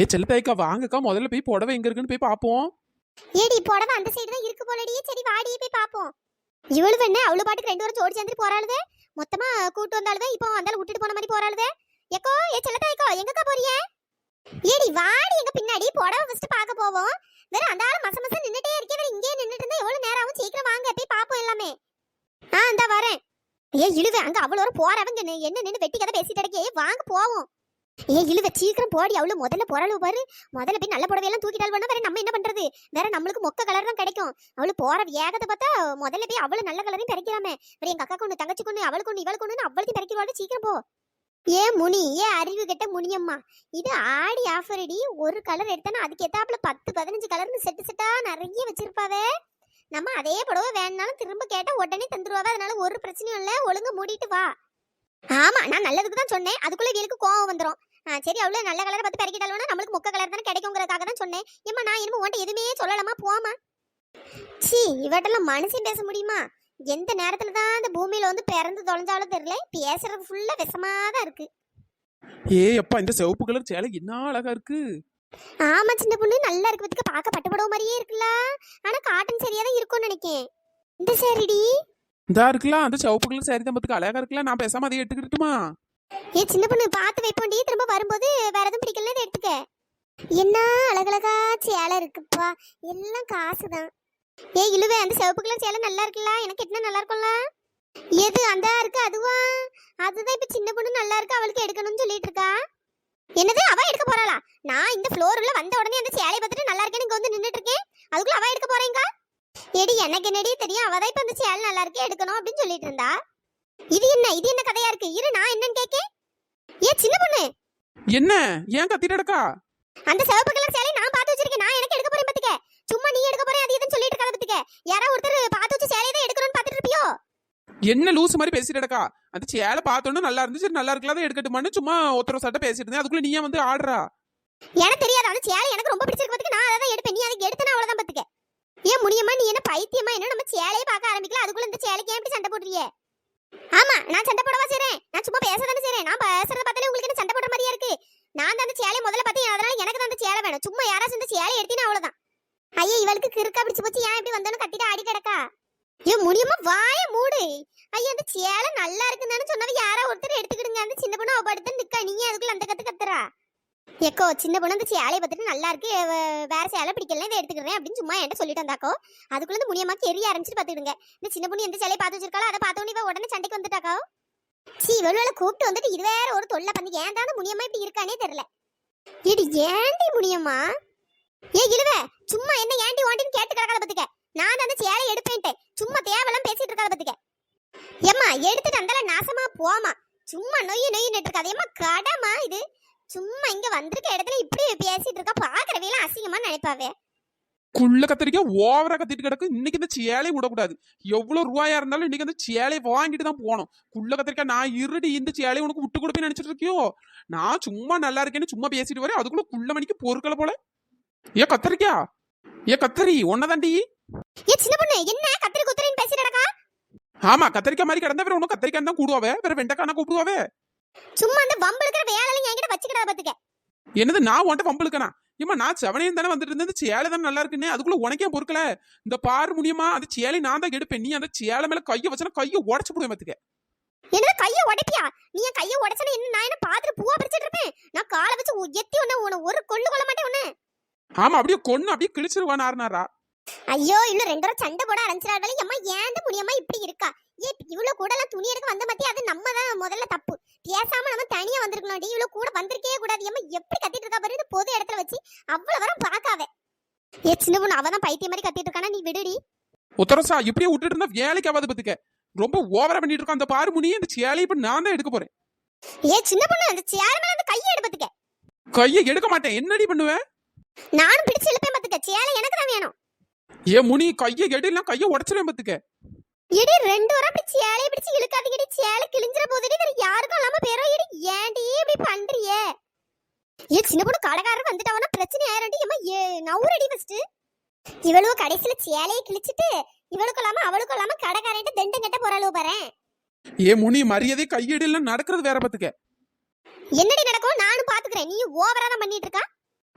ஏ செல்லத்தாய்க்கா வாங்கக்கா முதல்ல போய் புடவை எங்க இருக்குன்னு போய் பார்ப்போம் ஏடி புடவை அந்த சைடு தான் இருக்கு போலடி. சரி வாடி போய் பாப்போம். இவளு என்ன அவளு பாட்டுக்கு ரெண்டு வருஷம் ஜோடி சேர்ந்து போறாளுதே மொத்தமா கூட்டு வந்தாளுவே? இப்போ வந்தாலும் விட்டுட்டு போன மாதிரி போறாளுதே எக்கோ ஏ செல்லத்தாய்க்கோ எங்கக்கா போறியே ஏடி வாடி எங்க பின்னாடி புடவை ஃபர்ஸ்ட் பார்க்க போவோம். வேற அந்த ஆள் மச மச நின்னுட்டே இருக்கே வேற இங்கே நின்னுட்டு இருந்தா எவ்வளவு நேரம் ஆகும் சீக்கிரம் வாங்க போய் பாப்போம் எல்லாமே. ஆ இந்தா வரேன். ஏ இழுவே அங்க அவ்வளோ ஒரு போறவங்க என்ன நின்னு வெட்டி கதை பேசிட்டு இருக்கே. வாங்க போவோம். ஏ இழுவே சீக்கிரம் போடி அவ்வளவு முதல்ல போறாளு பாரு. முதல்ல போய் நல்ல புடவையெல்லாம் தூக்கிட்டால் வேணா வேற நம்ம என்ன பண்றது? வேற நம்மளுக்கு மொக்க கலர் தான் கிடைக்கும். அவளு போற வேகத்தை பார்த்தா முதல்ல போய் அவளு நல்ல கலரையும் பிறக்கிறாமே வேற எங்க அக்கா கொண்டு தங்கச்சி கொண்டு அவளுக்கு ஒண்ணு இவளுக்கு ஒண்ணு அவளுக்கு பறிக்கிறவாள் சீக்கிரம் போ. ஏ முனி ஏ அறிவு கெட்ட முனியம்மா. இது ஆடி ஆஃபர் அடி ஒரு கலர் எடுத்தானா அதுக்கு எத்தாப்புல பத்து பதினஞ்சு கலர்னு செட்டு செட்டா நிறைய வச்சிருப்பாவே. நம்ம அதே புடவை வேணுனாலும் திரும்ப கேட்டா உடனே தந்துருவாவே. அதனால ஒரு பிரச்சனையும் இல்ல. ஒழுங்கு மூடிட்டு வா. ஆமா நான் நல்லதுக்கு தான் சொன்னேன். அதுக்குள்ள இவளுக்கு கோவம் வந்துரும். சரி அவ்வளவு நல்ல கலரை பார்த்து பறிக்கிட்டாலும் நம்மளுக்கு மொக்க கலர் தானே கிடைக்குங்கிறதுக்காக தான் சொன்னேன். ஏம்மா நான் இனிமே உன்ட்ட எதுவுமே சொல்லலாமா போமா சீ இவட்டெல்லாம் மனுஷன் பேச முடியுமா? எந்த நேரத்துல தான் இந்த பூமியில வந்து பிறந்து தொலைஞ்சாலும் தெரியல பேசுறது ஃபுல்லா விஷமா தான் இருக்கு. ஏ அப்பா இந்த சிவப்பு கலர் சேலை என்ன அழகா இருக்கு? ஆமா சின்ன பொண்ணு நல்லா இருக்கு பார்க்க பட்டு புடவை மாதிரியே இருக்குல்ல. ஆனா காட்டன் சரியா தான் இருக்கும்னு நினைக்கேன். இந்த சரிடி? இதா இருக்கலாம். அந்த சிவப்பு கலர் சேரி தான் அழகா இருக்கலாம். நான் பேசாம அதை எடுத்துக்கிட்டுமா ஏ சின்ன பொண்ணு பார்த்து வைப்போண்டி. திரும்ப வரும்போது வேற எதுவும் பிடிக்கல எடுத்துக்க. என்ன அழகழகா சேலை இருக்குப்பா. எல்லாம் காசு தான் ஏ இழுவே அந்த சிவப்பு கலர் சேலை நல்லா இருக்குல்ல? எனக்கு என்ன நல்லா இருக்கும்ல? எது அந்த இருக்கு? அதுவா? அதுதான் இப்ப சின்ன பொண்ணு நல்லா இருக்கு? அவளுக்கு எடுக்கணும்னு சொல்லிட்டு இருக்கா? என்னது அவ எடுக்க போறாளா? நான் இந்த ஃப்ளோர்ல வந்த உடனே அந்த சேலையை பார்த்துட்டு நல்லா இருக்கேன்னு இங்க வந்து நின்னுட்டு இருக்கேன். அதுக்குள்ள அவ எடுக்க போறேங்க எடி எனக்கு என்னடி தெரியும்? அவ தான் இப்ப அந்த சேலை நல்லா இருக்கு எடுக்கணும் அப்படின்னு சொல்லிட்டு இருந்தா. இது என்ன? இது என்ன கதையா இருக்கு? இரு நான் என்னன்னு கேக்க ஏ சின்ன பொண்ணு. என்ன? ஏன் கத்திட்டு கிடக்கா? அந்த சிவப்பு கலர் சேலை நான் பார்த்து வச்சிருக்கேன். நான் எனக்கு எடுக்க போறேன் பாத்துக்க. சும்மா நீ எடுக்க போறேன் அது இதுன்னு சொல்லிட்டு இருக்காத பாத்துக்க. யாரா ஒருத்தர் பார்த்து வச்ச சேலையை தான் எடுக்கணும்னு பாத்துட்டு இருப்பியோ? என்ன லூஸ் மாதிரி பேசிட்டு கிடக்கா? அந்த சேலை பார்த்தோன்னு நல்லா இருந்துச்சு. சரி நல்லா இருக்கலாம் எடுக்கட்டுமான்னு சும்மா ஒருத்தர சட்டை பேசிட்டு இருந்தேன். அதுக்குள்ள நீ வந்து ஆடுறா? எனக்கு தெரியாது. அந்த சேலை எனக்கு ரொம்ப பிடிச்சிருக்கு பாத்துக்க. நான் அதை தான் எடுப்பேன். நீ அதுக்கு எடுத்தனா அவ்வளவுதான் பாத்துக்க. ஏன் முடியுமா? நீ என்ன பைத்தியமா? என்ன நம்ம சேலையே பார்க்க ஆரம்பிக்கல? அதுக்குள்ள இந்த சேலைக்கு ஏன் இப்படி சண்டை போடுறியே ஆமா நான் சண்டை போடவா செய்றேன்? நான் சும்மா பேச தானே செய்றேன். நான் பேசுறத பார்த்தாலே உங்களுக்கு என்ன சண்டை போடுற மாதிரியா இருக்கு? நான் தான் அந்த சேலையை முதல்ல பார்த்தேன். அதனால எனக்கு தான் அந்த சேலை வேணும். சும்மா யாராச்சும் இந்த சேலை எடுத்தினா அவ்வளவுதான். ஐயா இவளுக்கு கிறுக்கா பிடிச்சு போச்சு. ஏன் இப்படி வந்தோன்னு கத்திட்டு ஆடி கிடக்கா? ஐயோ முடியுமா? வாய மூடு. ஐயா அந்த சேலை நல்லா இருக்குன்னு சொன்னவ யாரா ஒருத்தர் எடுத்துக்கிடுங்க. அந்த சின்ன பொண்ணு அவ படுத்து நிக்கா. நீங்க அதுக்குள்ள அந்த கத்து கத்துறா? எக்கோ சின்ன பொண்ணு அந்த சேலையை பார்த்துட்டு நல்லா இருக்கு வே- வேற சேலை பிடிக்கல இதை எடுத்துக்கிறேன் அப்படின்னு சும்மா என்கிட்ட சொல்லிட்டு வந்தாக்கோ அதுக்குள்ள இருந்து முடியமாக்கு எரிய ஆரம்பிச்சு பாத்துக்கிடுங்க இந்த சின்ன பொண்ணு எந்த சேலையை பார்த்து வச்சிருக்காளோ அதை பார்த்தோன்னே இவ உடனே சண்டைக்கு வந்துட்டாக்கோ. சீ இவளுல கூப்பிட்டு வந்துட்டு இது வேற ஒரு தொல்லை பண்ணி ஏன் தானே முடியமா இப்படி இருக்கானே தெரியல. இடி ஏண்டி முடியுமா ஏ இழுவ சும்மா என்ன ஏண்டி ஓண்டின்னு கேட்டு கிடக்காத பத்துக்க நான் தான் அந்த சேலை எடுப்பேன்ட்டேன். சும்மா தேவலாம் பேசிட்டு இருக்காத பத்துக்க ஏம்மா எடுத்துட்டு அந்தால நாசமா போமா. சும்மா நொய்யு நொய்யு இருக்காது இருக்காதேம்மா சும்மா இங்க வந்திருக்க இடத்துல இப்படி பேசிட்டு இருக்கா பாக்குறவையெல்லாம் அசிங்கமா நினைப்பாவே. குள்ள கத்திரிக்கா ஓவரா கத்திட்டு கிடக்கு. இன்னைக்கு இந்த சேலையை விடக்கூடாது. எவ்வளவு ரூபாயா இருந்தாலும் இன்னைக்கு அந்த சேலையை வாங்கிட்டு தான் போகணும். குள்ள கத்திரிக்கா நான் இருடி இந்த சேலையை உனக்கு விட்டு கொடுப்பேன்னு நினைச்சிட்டு இருக்கியோ? நான் சும்மா நல்லா இருக்கேன்னு சும்மா பேசிட்டு வரேன். அதுக்குள்ள குள்ள மணிக்கு பொருட்களை போல. ஏ கத்திரிக்கா? ஏ கத்தரி ஒன்னதாண்டி? ஏ சின்ன பொண்ணு என்ன கத்திரி குத்திரின்னு பேசிட்டு ஆமா கத்திரிக்காய் மாதிரி கிடந்தா வேற ஒன்னும் கத்திரிக்காய் தான் கூடுவாவே. வேற வெண்டைக்கான கூப்பிடுவாவே. சும்மா அந்த வம்பு இருக்கிற வேலையில என்கிட்ட வச்சுக்கிடா பாத்துக்க. என்னது நான் உன்ட்ட பம்பளுக்கனா ஏமா நான் செவனையும் தானே வந்துட்டு இருந்தது சேலை தானே நல்லா இருக்குன்னு? அதுக்குள்ள உனக்கே பொறுக்கல. இந்த பாரு முடியுமா? அந்த சேலை நான் தான் எடுப்பேன். நீ அந்த சேலை மேல கைய வச்சனா கைய உடச்சு போடுவேன் பாத்துக்க. என்னது கைய உடைப்பியா? நீ என் கைய உடைச்சன என்ன? நான் என்ன பாத்துட்டு பூவா பறிச்சிட்டு இருப்பேன்? நான் காலை வச்சு எத்தி உன்ன உன ஒரு கொள்ளு கொள்ள மாட்டேன் உன்ன. ஆமா அப்படியே கொன்னு அப்படியே கிழிச்சிருவான் ஆறுனாரா ஐயோ இன்னும் ரெண்டு தடவை சண்டை போட ஆரம்பிச்சிடாரு அம்மா ஏன் முடியாம இப்படி இருக்கா? ஏ இவ்வளவு கூட துணி எடுக்க வந்த மத்திய அது நம்ம தான் முதல்ல தப்பு. பேசாம நம்ம தனியா வந்திருக்கணும் இவ்வளவு கூட வந்திருக்கே கூடாது. ஏம்மா எப்படி கத்திட்டு இருக்கா பாரு? இந்த பொது இடத்துல வச்சு அவ்வளவு வரம் பாக்காவே ஏ சின்ன பொண்ணு அவதான் பைத்தியம் மாதிரி கத்திட்டு இருக்கானா? நீ விடுடி. உத்தரசா இப்படியே விட்டுட்டு இருந்தா வேலைக்கு ஆகாது பாத்துக்க. ரொம்ப ஓவரா பண்ணிட்டு இருக்கான். அந்த பாரு முனி இந்த சேலையை இப்ப நான் தான் எடுக்க போறேன். ஏ சின்ன பொண்ணு அந்த சேர் மேல அந்த கையை எடுப்பதுக்க கையை எடுக்க மாட்டேன். என்னடி பண்ணுவேன் நானும் பிடிச்சு இழுப்பேன் பாத்துக்க. சேலை எனக்கு தான் வேணும். ஏ முனி கையை எடுலாம் கையை உடச்சிருவேன் பாத்துக்க. இடி ரெண்டு வாரம். அப்படி சேலையை பிடிச்சு இழுக்காதீங்கடி சேலை கிழிஞ்சிர போதுடி. வேற யாருக்கும் இல்லாம பேரோ இடி ஏன்டி இப்படி பண்றியே ஏ சின்ன பொண்ணு கடைக்காரர் வந்துட்டாவனா? பிரச்சனை ஆயிரண்டி ஏமா ஏ நவுரடி ஃபர்ஸ்ட் இவளும் கடைசியில சேலையை கிழிச்சிட்டு இவளுக்கும் இல்லாம அவளுக்கும் இல்லாம கடைக்காரன்ட்டு தண்டம் கட்ட போறாளோ பாரு. ஏ முனி மரியாதை கையெடிலாம் நடக்கிறது வேற பாத்துக்க. என்னடி நடக்கும்? நானும் பாத்துக்கிறேன். நீ ஓவரா தான் பண்ணிட்டு இருக்கா?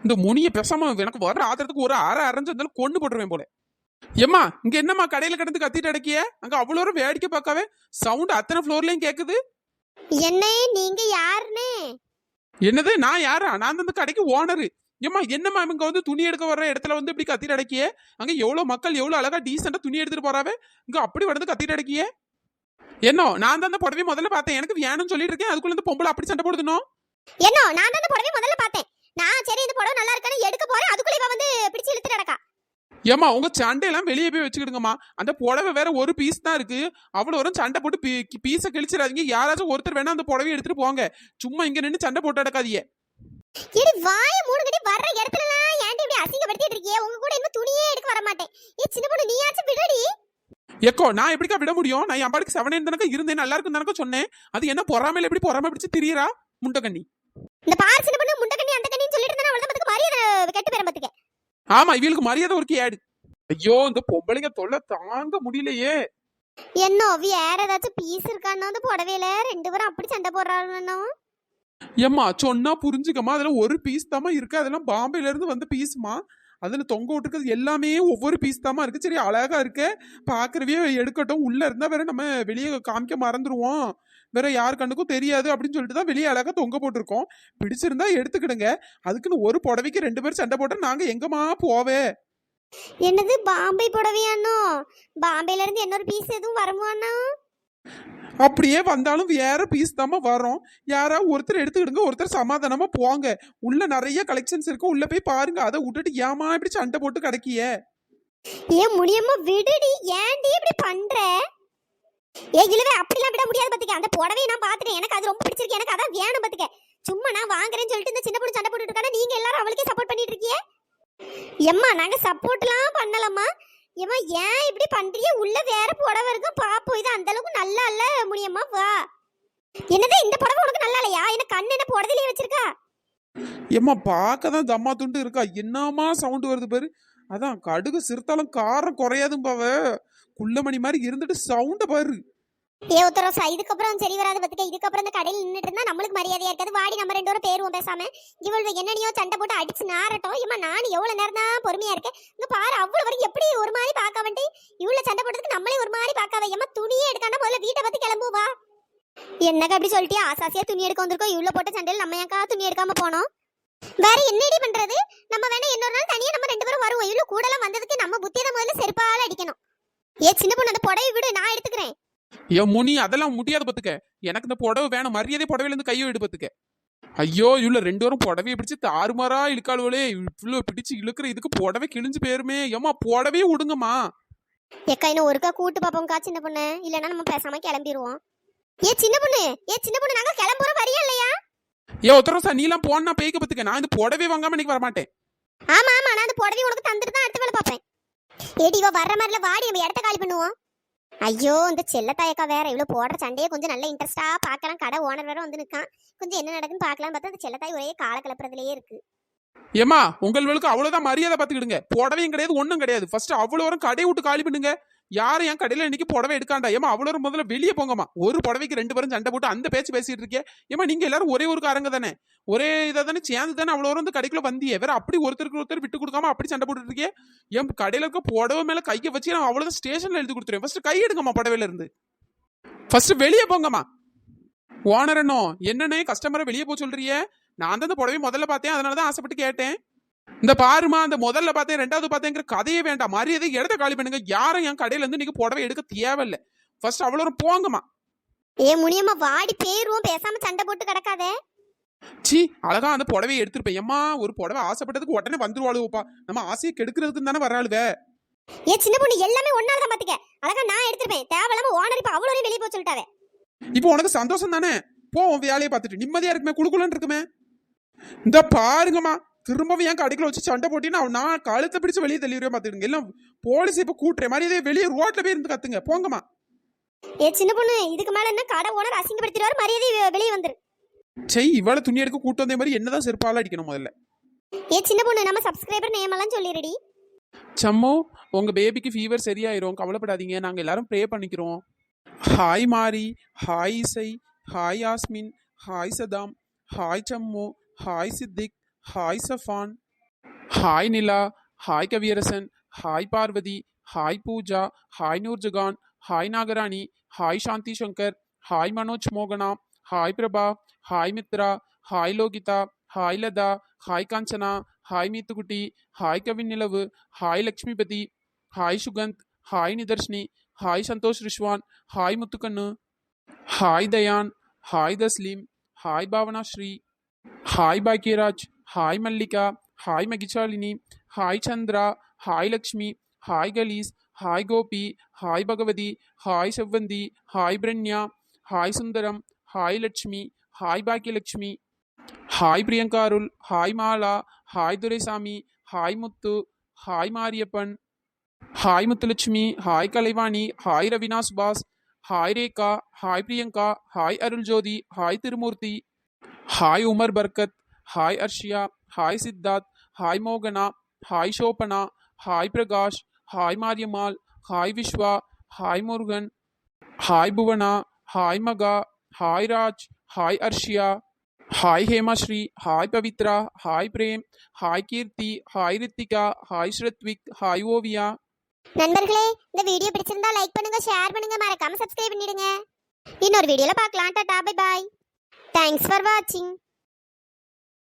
இந்த முனிய பேசாம எனக்கு வர ஆத்திரத்துக்கு ஒரு அரை அரைஞ்சு இருந்தாலும் கொண்டு போட்டுருவேன் போல. ஏம்மா இங்க என்னம்மா கடையில கிடந்து கத்திட்டு அடக்கிய அங்க அவ்வளோ வேடிக்கை பார்க்கவே சவுண்ட் அத்தனை ஃப்ளோர்லயும் கேக்குது? என்ன நீங்க யாருன்னு? என்னது நான் யாரா? நான் இந்த கடைக்கு ஓனரு ஏம்மா என்னம்மா இவங்க வந்து துணி எடுக்க வர்ற இடத்துல வந்து இப்படி கத்திட்டு அடக்கிய அங்க எவ்வளவு மக்கள் எவ்வளவு அழகா டீசெண்டா துணி எடுத்துட்டு போறாவே? இங்க அப்படி வந்து கத்திட்டு அடக்கிய என்ன நான் தான் அந்த புடவை முதல்ல பார்த்தேன். எனக்கு வேணும்னு சொல்லிட்டு இருக்கேன். அதுக்குள்ள இந்த பொம்பளை அப்படி சண்டை போடுதுனோ என்ன நான் தான் இந்த புடவை முதல்ல பார்த்தேன். நான் சரி இந்த புடவை நல்லா இருக்கான்னு எடுக்க போறேன். அதுக்குள்ள இவ வந்து பிடிச்சு இழுத்துட்டு நடக்கா ஏம்மா உங்க சண்டையெல்லாம் வெளியே போய் வச்சுக்கிடுங்கம்மா. அந்த புடவை வேற ஒரு பீஸ் தான் இருக்கு. அவ்வளோ வரும் சண்டை போட்டு பீ- பீஸை கிழிச்சிடாதீங்க. யாராச்சும் ஒருத்தர் வேணா அந்த புடவையை எடுத்துட்டு போங்க. சும்மா இங்க நின்று சண்டை போட்டு அடக்காதீங்க இடி வாய மூடுங்கடி. வர்ற இடத்துலலாம் ஏன்டி இப்படி அசிங்கப்படுத்திட்டு இருக்கியே? உங்க கூட இன்னும் துணியே எடுக்க வர மாட்டேன். ஏ சின்ன பொண்ணு நீயாச்சும் விடுடி. எக்கோ நான் எப்படிக்கா விட முடியும்? நான் என் பாட்டுக்கு செவனே தானக்கா இருந்தேன். நல்லா இருக்கும் தானக்கா சொன்னேன். அது என்ன பொறாமையில எப்படி பொறாம பிடிச்சு திரியறா? முண்டக்கண்ணி. இந்த பாரு சின்ன பொண்ணு முண்டை கண்ணி அந்த கண்ணின்னு சொல்லிட்டு இருந்தா அவ்வளவு பத்துக்கு மரியாதை கெட்டு பேரம் பத்துக்க. ஆமா இவளுக்கு மரியாதை ஒரு கேடு ஐயோ இந்த பொம்பளைங்க தொல்லை தாங்க முடியலையே. என்ன வேற ஏதாச்சும் பீஸ் இருக்கானோ அந்த புடவையில? ரெண்டு பேரும் அப்படி சண்டை போடுறானோ ஏம்மா சொன்னா புரிஞ்சுக்கம்மா. அதுல ஒரு பீஸ் தாமா இருக்கு. அதெல்லாம் பாம்பேல இருந்து வந்த பீஸ்மா அதுல தொங்க விட்டுருக்கிறது எல்லாமே ஒவ்வொரு பீஸ் தாமா இருக்கு. சரி அழகா இருக்கு. பாக்குறவே எடுக்கட்டும். உள்ள இருந்தா வேற நம்ம வெளியே காமிக்க மறந்துருவோம். வேற யார் கண்ணுக்கும் தெரியாது அப்படின்னு சொல்லிட்டு தான் வெளியே அழகா தொங்க போட்டிருக்கோம். பிடிச்சிருந்தா எடுத்துக்கிடுங்க. அதுக்குன்னு ஒரு புடவைக்கு ரெண்டு பேரும் சண்டை போட்டா நாங்க எங்கம்மா போவே? என்னது பாம்பே புடவையானோ? பாம்பேல இருந்து இன்னொரு பீஸ் எதுவும் வருமானோ? அப்படியே வந்தாலும் வேற பீஸ் தாம்மா வரும். யாராவது ஒருத்தர் எடுத்துக்கிடுங்க ஒருத்தர் சமாதானமா போங்க. உள்ள நிறைய கலெக்ஷன்ஸ் இருக்கு. உள்ள போய் பாருங்க. அதை விட்டுட்டு ஏமா இப்படி சண்டை போட்டு கிடக்கிய? ஏன் முடியாம விடுடி. ஏன்டி இப்படி பண்ற? ஏ இழுவே அப்படிலாம் விட முடியாது பாத்துக்க. அந்த புடவையை நான் பாத்துட்டேன். எனக்கு அது ரொம்ப பிடிச்சிருக்கு. எனக்கு அதான் வேணும் பாத்துக்க. சும்மா நான் வாங்குறேன்னு சொல்லிட்டு இந்த சின்ன பொண்ணு சண்டை போட்டுட்டு இருக்காங்க நீங்க எல்லாரும் அவளுக்கே சப்போர்ட் பண்ணிட்டு இருக்கீங்க? எம்மா நாங்க சப்போர்ட்லாம் பண்ணலம்மா. ஏமா ஏன் இப்படி பண்றீங்க? உள்ள வேற புடவை இருக்கும் பாப்போம் இது அந்த அளவுக்கு நல்லா இல்ல முடியுமா வா. என்னது இந்த புடவை உனக்கு நல்லா இல்லையா? என்ன கண்ணு என்ன புடவையிலேயே வச்சிருக்கா? ஏமா பார்க்க தான் தம்மா துண்டு இருக்கா? என்னமா சவுண்ட் வருது பாரு. அதான் கடுகு சிறுத்தாலும் காரம் குறையாதும் பாவே குள்ளமணி மாதிரி இருந்துட்டு சவுண்ட பாரு. ஏ உத்தரவு இதுக்கப்புறம் சரி வராது பத்துக்க இதுக்கப்புறம் இந்த கடையில் நின்றுட்டு இருந்தா நம்மளுக்கு மரியாதையா இருக்காது. வாடி நம்ம ரெண்டு பேரும் பேருவோம் பேசாம. இவள் என்னனையோ சண்டை போட்டு அடிச்சு நாரட்டும். இம்மா நான் எவ்வளவு நேரம் தான் பொறுமையா இருக்கேன்? இங்க பாரு அவ்வளவு வரைக்கும் எப்படி ஒரு மாதிரி பார்க்க வந்துட்டு இவ்வளவு சண்டை போட்டதுக்கு நம்மளே ஒரு மாதிரி பார்க்காத ஏமா துணியே எடுக்காண்டா முதல்ல வீட்டை பத்தி கிளம்புவா என்னக்கா அப்படி சொல்லிட்டியா? ஆசாசியா துணி எடுக்க வந்திருக்கோம். இவ்வளவு போட்ட சண்டையில் நம்ம ஏக்கா துணி எடுக்காம போனோம்? வேற என்னடி பண்றது? நம்ம வேணா இன்னொரு நாள் தனியா நம்ம ரெண்டு பேரும் வருவோம். இவ்வளவு கூடலாம் வந்ததுக்கு நம்ம புத்தியத முதல்ல செருப்பால அடிக்கணும். ஏ சின்ன பொண்ணு அந்த புடவை விடு நான் எடுத்துக்கிறேன். ஏன் முனி அதெல்லாம் முடியாது பத்துக்க. எனக்கு இந்த புடவை வேணும். மரியாதை புடவையில இருந்து கையை எடு பத்துக்க. ஐயோ இவ்வளோ ரெண்டு பேரும் புடவையை பிடிச்சு தாறுமாறா இழுக்காளுவலே இவ்வளோ பிடிச்சு இழுக்கிற இதுக்கு புடவை கிழிஞ்சு போயிருமே. ஏம்மா புடவையே விடுங்கம்மா. ஏக்கா இன்னும் ஒருக்கா கூட்டு பாப்போம்க்கா சின்ன பொண்ணு. இல்லைன்னா நம்ம பேசாம கிளம்பிடுவோம் ஏ சின்ன பொண்ணு ஏ சின்ன பொண்ணு நாங்க கிளம்புறோம் வரியா இல்லையா? ஏ ஒருத்தரம் சார் நீலாம் போனா பேய்க்க பத்துக்க. நான் இந்த புடவை வாங்காம இன்னைக்கு வரமாட்டேன். ஆமா ஆமா நான் அந்த புடவை உனக்கு தந்துட்டு தான் அடுத்த வேலை பார்ப்பேன் ஏடி இவ வர்ற மாதிரில வாடி நம்ம இடத்த காலி பண்ணுவோம். ஐயோ இந்த செல்லத்தாயக்கா வேற இவ்வளவு போடுற சண்டையை கொஞ்சம் நல்ல இன்ட்ரெஸ்டா பார்க்கலாம் கடை ஓனர் வேற வந்து நிக்கான். கொஞ்சம் என்ன நடக்குன்னு பார்க்கலாம் பார்த்தா அந்த செல்லத்தாய் ஒரே கால கலப்புறதுலயே இருக்கு. ஏமா உங்களுக்கு அவ்வளவுதான் மரியாதை பார்த்துக்கிடுங்க. புடவையும் கிடையாது ஒண்ணும் கிடையாது. ஃபர்ஸ்ட் அவ்வளோ வரும் கடை விட்டு காலி பண்ணுங்க. யாரும் என் கடையில் இன்னைக்கு புடவை எடுக்காண்டா? ஏமா அவ்வளோ முதல்ல வெளியே போங்கம்மா. ஒரு புடவைக்கு ரெண்டு பேரும் சண்டை போட்டு அந்த பேச்சு பேசிட்டு இருக்கே. ஏமா நீங்க எல்லாரும் ஒரே ஒரு காரங்க தானே? ஒரே இதை தானே சேர்ந்து தானே அவ்வளோ வந்து கடைக்குள்ள வந்தியே? வேற அப்படி ஒருத்தருக்கு ஒருத்தர் விட்டு கொடுக்காம அப்படி சண்டை போட்டுட்டு இருக்கே? என் கடையில் இருக்க புடவை மேல கையை வச்சு நான் அவ்வளவுதான் ஸ்டேஷன்ல எழுதி கொடுத்துருவேன். ஃபர்ஸ்ட் கை எடுங்கம்மா புடவையில இருந்து. ஃபர்ஸ்ட் வெளியே போங்கம்மா. ஓனர் என்னோ என்னன்னே கஸ்டமரை வெளியே போக சொல்றியே நான் தான் அந்த புடவை முதல்ல பார்த்தேன். அதனால தான் ஆசைப்பட்டு கேட்டேன். இந்த பாருமா அந்த முதல்ல பார்த்தேன் ரெண்டாவது பார்த்தேங்கிற கதையே வேண்டாம். மரியாதை இடத்த காலி பண்ணுங்க. யாரும் என் கடையில இருந்து நீங்க புடவை எடுக்க தேவையில்ல. ஃபர்ஸ்ட் அவ்வளோ போங்கம்மா. ஏ முனியம்மா வாடி பேருவோம் பேசாம சண்டை போட்டு கிடக்காதே. சி அழகா அந்த புடவையை எடுத்துருப்பேன். ஏம்மா ஒரு புடவை ஆசைப்பட்டதுக்கு உடனே வந்துருவாளுவோப்பா. நம்ம ஆசையை கெடுக்கிறதுக்கு தானே வராளுவே ஏ சின்ன பொண்ணு எல்லாமே ஒன்னால தான் பாத்துக்க. அழகா நான் எடுத்துருப்பேன். தேவையில்லாம ஓனர் இப்ப அவ்வளோ வெளியே போக சொல்லிட்டாவே. இப்போ உனக்கு சந்தோஷம் தானே? போ உன் வேலையை பார்த்துட்டு. நிம்மதியா இருக்குமே குழுக்குலன்னு இருக்குமே. இந்த பாருங்கம்மா திரும்பவும் என் கடைக்குள்ள வச்சு சண்டை போட்டினா நான் கழுத்தை பிடிச்சு வெளியே தள்ளிடுவேன் பார்த்துடுங்க எல்லாம் போலீஸ் இப்போ கூட்டுறேன் மரியாதை வெளியே ரோட்ல போய் இருந்து கத்துங்க. போங்கம்மா. ஏ சின்ன பொண்ணு இதுக்கு மேல என்ன கடை ஓனர் அசிங்கப்படுத்திடுவாரு? மரியாதை வெளியே வந்துரு. செய் இவ்வளவு துணி எடுக்க கூட்டு வந்தே மாதிரி என்னதான் செருப்பால அடிக்கணும் முதல்ல. ஏ சின்ன பொண்ணு நம்ம சப்ஸ்கிரைபர் நேம் எல்லாம் சொல்லிடுடி. சம்மோ உங்க பேபிக்கு ஃபீவர் சரியாயிரும். கவலைப்படாதீங்க. நாங்க எல்லாரும் ப்ரே பண்ணிக்கிறோம். Hi Mari. Hi Isai. Hi Yasmin. Hi Saddam. Hi Sammu. Hi Siddiq. Hi Safan hi Nila hi Kaviyarasan hi Parvathi hi Pooja hi Noorjahan hi Nagarani hi Shanthi Shankar hi Manoj மோகனா hi Prabha hi Mithra hi Lohitha hi Latha hi Kanchana hi Meethukutty hi Kavin Nilavu hi Lakshmipathi hi Sukanth hi Nitharshini hi Santhosh Rizwan hi Muthukannu hi Dayan hi Tasleem hi Bhavana Sri hi Bhagyaraj hi Mallika hi Mahishalini hi Chandra hi Lakshmi hi Kalees hi Gopi hi Bhagavathi hi Sevvanthi hi Pranya hi Sundaram hi Lakshmi hi Bhagyalakshmi hi Priyanka Arul hi Mala hi Duraisamy hi Muthu hi Mariappan hi Muthulakshmi hi Kalaivani hi Raveena Subash hi Rekha hi Priyanka hi Arul Jothi hi Thirumoorthy hi Umar Barkath hi Arshiya hi Siddharth hi மோகனா hi Shobana hi Prakash hi Mariyammal hi Vishwa hi Murugan hi Bhuvana hi Maha hi Raj hi Arshiya hi Hemasri hi Pavithra hi Prem hi Keerthi hi Rithika hi Srathvik hi Oviya நண்பர்களே இந்த video பிடிச்சிருந்தா like பண்ணுங்க share பண்ணுங்க மறக்காம subscribe பண்ணிடுங்க. இன்னொரு வீடியோல பார்க்கலாம். Tata bye bye thanks for வாட்சிங்